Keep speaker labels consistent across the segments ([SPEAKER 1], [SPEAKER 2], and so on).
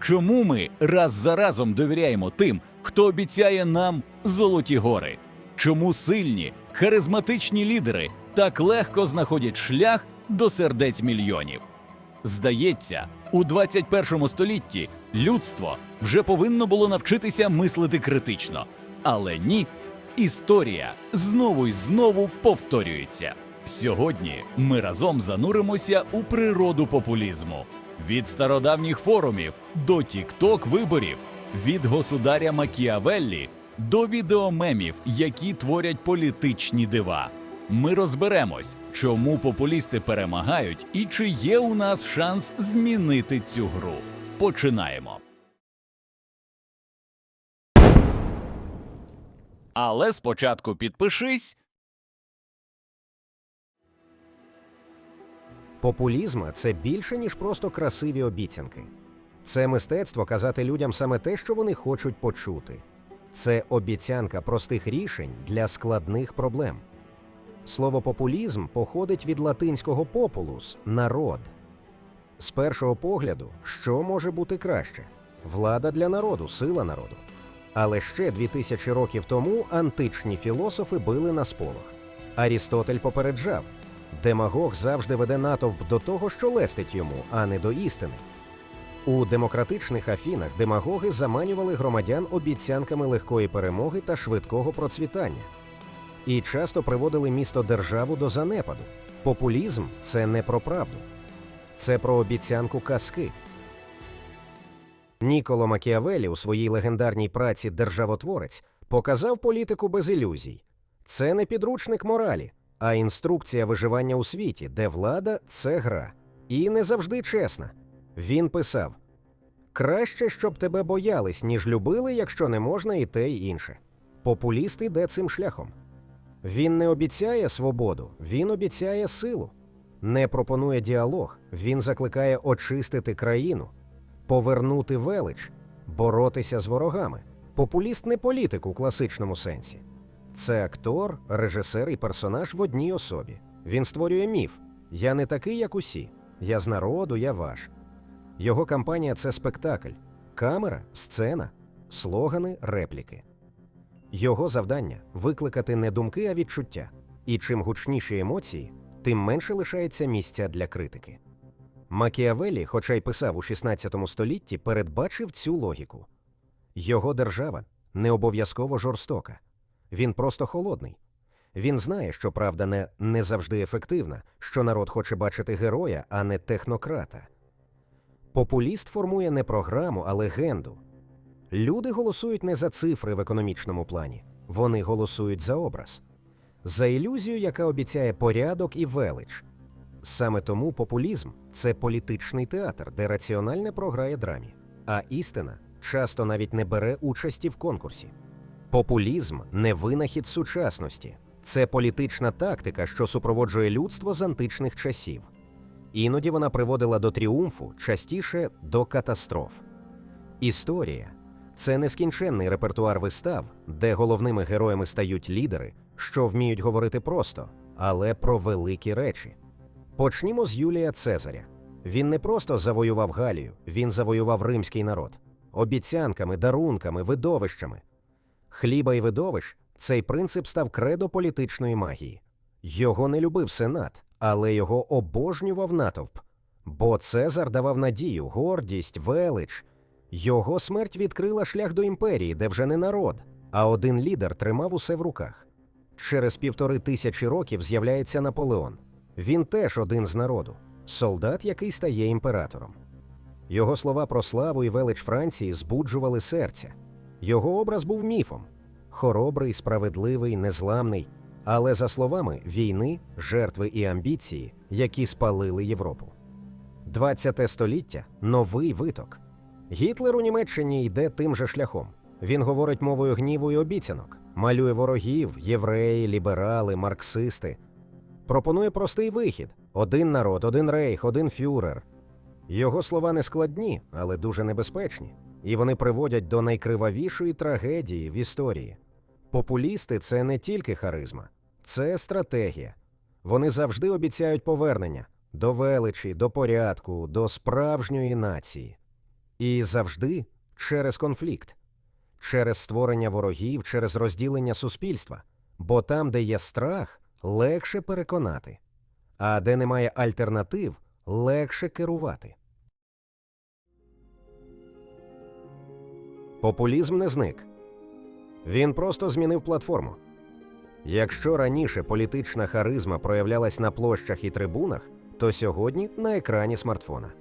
[SPEAKER 1] Чому ми раз за разом довіряємо тим, хто обіцяє нам золоті гори? Чому сильні, харизматичні лідери так легко знаходять шлях до сердець мільйонів? Здається, у 21 столітті людство вже повинно було навчитися мислити критично. Але ні, історія знову і знову повторюється. Сьогодні ми разом зануримося у природу популізму від стародавніх форумів до тікток виборів, від государя Макіавеллі до відеомемів, які творять політичні дива. Ми розберемось, чому популісти перемагають і чи є у нас шанс змінити цю гру. Починаємо. Але спочатку підпишись.
[SPEAKER 2] Популізм це більше, ніж просто красиві обіцянки. Це мистецтво казати людям саме те, що вони хочуть почути. Це обіцянка простих рішень для складних проблем. Слово популізм походить від латинського популус народ. З першого погляду, що може бути краще? Влада для народу, сила народу. Але ще дві тисячі років тому античні філософи били на сполох. Арістотель попереджав: демагог завжди веде натовп до того, що лестить йому, а не до істини. У демократичних Афінах демагоги заманювали громадян обіцянками легкої перемоги та швидкого процвітання і часто приводили місто державу до занепаду. Популізм це не про правду, це про обіцянку казки. Ніколо Макіавелі у своїй легендарній праці Державотворець показав політику без ілюзій. Це не підручник моралі, а інструкція виживання у світі, де влада це гра. І не завжди чесна. Він писав: краще, щоб тебе боялись, ніж любили, якщо не можна і те, і інше. Популіст іде цим шляхом. Він не обіцяє свободу, він обіцяє силу. Не пропонує діалог, він закликає очистити країну, повернути велич, боротися з ворогами. Популіст не політик у класичному сенсі. Це актор, режисер і персонаж в одній особі. Він створює міф: Я не такий, як усі. Я з народу, я ваш. Його кампанія це спектакль, камера, сцена, слогани, репліки. Його завдання викликати не думки, а відчуття. І чим гучніші емоції, тим менше лишається місця для критики. Макіавелі, хоча й писав у 16 столітті, передбачив цю логіку. Його держава не обов'язково жорстока, він просто холодний. Він знає, що правда не, не завжди ефективна, що народ хоче бачити героя, а не технократа. Популіст формує не програму, а легенду. Люди голосують не за цифри в економічному плані, вони голосують за образ, за ілюзію, яка обіцяє порядок і велич. Саме тому популізм це політичний театр, де раціональне програє драмі, а істина часто навіть не бере участі в конкурсі. Популізм не винахід сучасності, це політична тактика, що супроводжує людство з античних часів. Іноді вона приводила до тріумфу, частіше до катастроф. Історія це нескінченний репертуар вистав, де головними героями стають лідери, що вміють говорити просто, але про великі речі. Почнімо з Юлія Цезаря. Він не просто завоював Галію, він завоював римський народ обіцянками, дарунками, видовищами. Хліба і видовищ цей принцип став кредо політичної магії. Його не любив сенат, але його обожнював натовп. Бо Цезар давав надію, гордість, велич. Його смерть відкрила шлях до імперії, де вже не народ, а один лідер тримав усе в руках. Через півтори тисячі років з'являється Наполеон. Він теж один з народу, солдат, який стає імператором. Його слова про славу і велич Франції збуджували серця. Його образ був міфом хоробрий, справедливий, незламний, але за словами війни, жертви і амбіції, які спалили Європу. 20 століття новий виток. Гітлер у Німеччині йде тим же шляхом. Він говорить мовою гніву і обіцянок, малює ворогів, євреї, ліберали, марксисти. Пропонує простий вихід: один народ, один рейх, один фюрер. Його слова не складні, але дуже небезпечні, і вони приводять до найкривавішої трагедії в історії. Популісти це не тільки харизма, це стратегія. Вони завжди обіцяють повернення до величі, до порядку, до справжньої нації. І завжди через конфлікт, через створення ворогів, через розділення суспільства. Бо там, де є страх, легше переконати, а де немає альтернатив, легше керувати. Популізм не зник. Він просто змінив платформу. Якщо раніше політична харизма проявлялась на площах і трибунах, то сьогодні на екрані смартфона.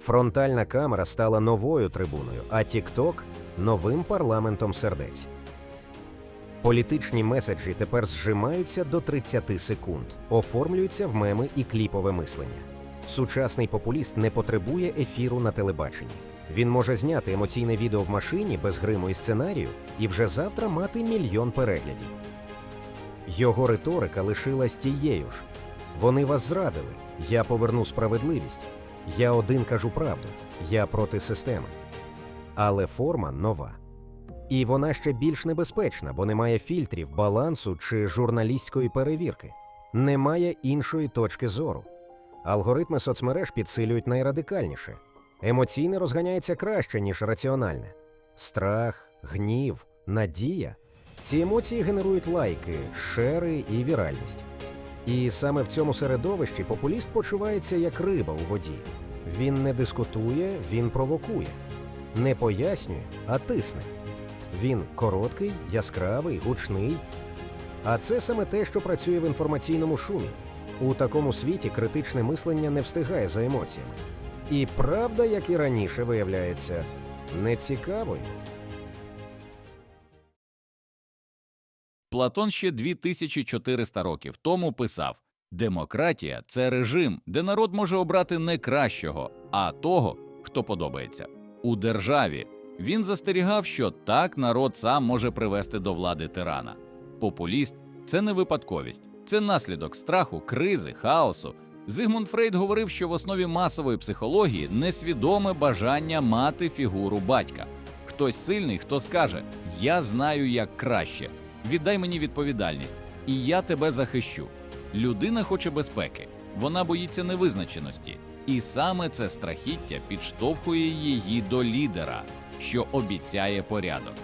[SPEAKER 2] Фронтальна камера стала новою трибуною, а TikTok – новим парламентом сердець. Політичні меседжі тепер зжимаються до 30 секунд, оформлюються в меми і кліпове мислення. Сучасний популіст не потребує ефіру на телебаченні. Він може зняти емоційне відео в машині без гриму і сценарію і вже завтра мати мільйон переглядів. Його риторика лишилась тією ж. Вони вас зрадили. Я поверну справедливість. Я один кажу правду. Я проти системи. Але форма нова. І вона ще більш небезпечна, бо немає фільтрів, балансу чи журналістської перевірки. Немає іншої точки зору. Алгоритми соцмереж підсилюють найрадикальніше. Емоційне розганяється краще, ніж раціональне. Страх, гнів, надія. Ці емоції генерують лайки, шери і віральність. І саме в цьому середовищі популіст почувається як риба у воді. Він не дискутує, він провокує, не пояснює, а тисне. Він короткий, яскравий, гучний. А це саме те, що працює в інформаційному шумі. У такому світі критичне мислення не встигає за емоціями. І правда, як і раніше, виявляється нецікавою.
[SPEAKER 1] Платон ще 2400 років тому писав: демократія це режим, де народ може обрати не кращого, а того, хто подобається. У державі він застерігав, що так народ сам може привести до влади тирана. Популіст це не випадковість, це наслідок страху, кризи, хаосу. Зигмунд Фрейд говорив, що в основі масової психології несвідоме бажання мати фігуру батька. Хтось сильний, хто скаже: Я знаю як краще, віддай мені відповідальність, і я тебе захищу. Людина хоче безпеки, вона боїться невизначеності, і саме це страхіття підштовхує її до лідера, що обіцяє порядок.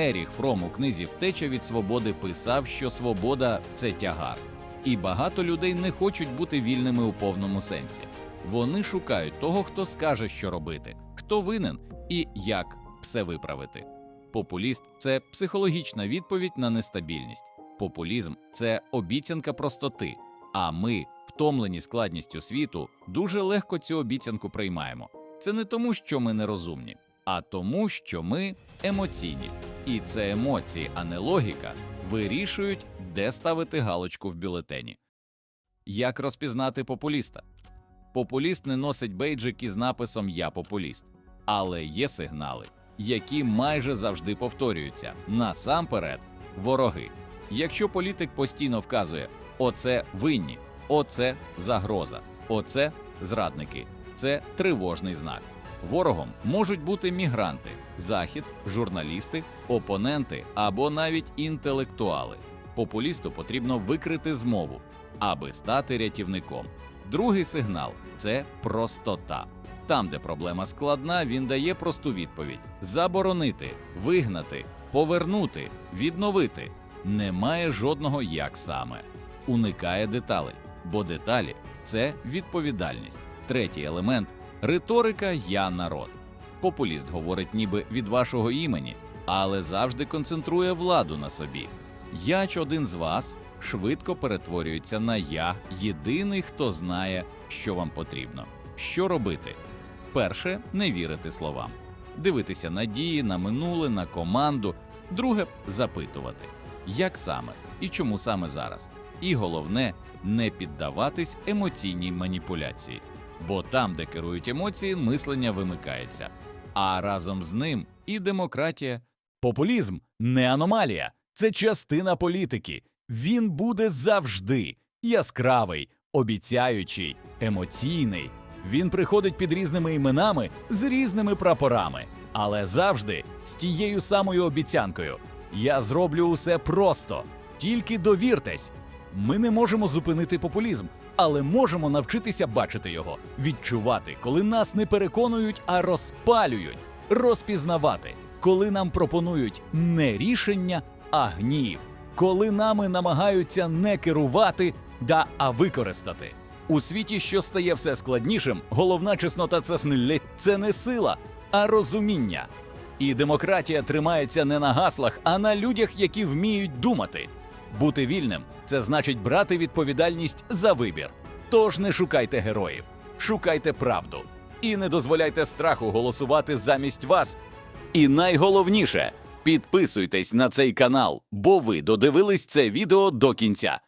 [SPEAKER 1] Еріх Фром у книзі Втеча від свободи писав, що свобода це тягар, і багато людей не хочуть бути вільними у повному сенсі. Вони шукають того, хто скаже, що робити, хто винен і як все виправити. Популіст це психологічна відповідь на нестабільність. Популізм це обіцянка простоти. А ми, втомлені складністю світу, дуже легко цю обіцянку приймаємо. Це не тому, що ми нерозумні, а тому, що ми емоційні. І це емоції, а не логіка, вирішують, де ставити галочку в бюлетені. Як розпізнати популіста? Популіст не носить бейджик із написом Я популіст, але є сигнали, які майже завжди повторюються. Насамперед, вороги. Якщо політик постійно вказує оце винні, оце загроза, оце зрадники, це тривожний знак. Ворогом можуть бути мігранти, захід, журналісти, опоненти або навіть інтелектуали. Популісту потрібно викрити змову, аби стати рятівником. Другий сигнал це простота. Там, де проблема складна, він дає просту відповідь: заборонити, вигнати, повернути, відновити. Немає жодного як саме. Уникає деталей, бо деталі це відповідальність. Третій елемент риторика Я народ. Популіст говорить ніби від вашого імені, але завжди концентрує владу на собі. Я ч один з вас швидко перетворюється на я, єдиний, хто знає, що вам потрібно. Що робити? Перше не вірити словам, дивитися на дії, на минуле, на команду. Друге запитувати, як саме і чому саме зараз. І головне не піддаватись емоційній маніпуляції, бо там, де керують емоції, мислення вимикається. А разом з ним і демократія. Популізм не аномалія, це частина політики. Він буде завжди яскравий, обіцяючий, емоційний. Він приходить під різними іменами з різними прапорами, але завжди з тією самою обіцянкою. Я зроблю усе просто, тільки довіртесь. Ми не можемо зупинити популізм, але можемо навчитися бачити його, відчувати, коли нас не переконують, а розпалюють, розпізнавати, коли нам пропонують не рішення, а гнів, коли нами намагаються не керувати, да а використати. У світі, що стає все складнішим, головна чеснота це це не сила, а розуміння. І демократія тримається не на гаслах, а на людях, які вміють думати. Бути вільним це значить брати відповідальність за вибір. Тож не шукайте героїв, шукайте правду і не дозволяйте страху голосувати замість вас. І найголовніше підписуйтесь на цей канал, бо ви додивились це відео до кінця.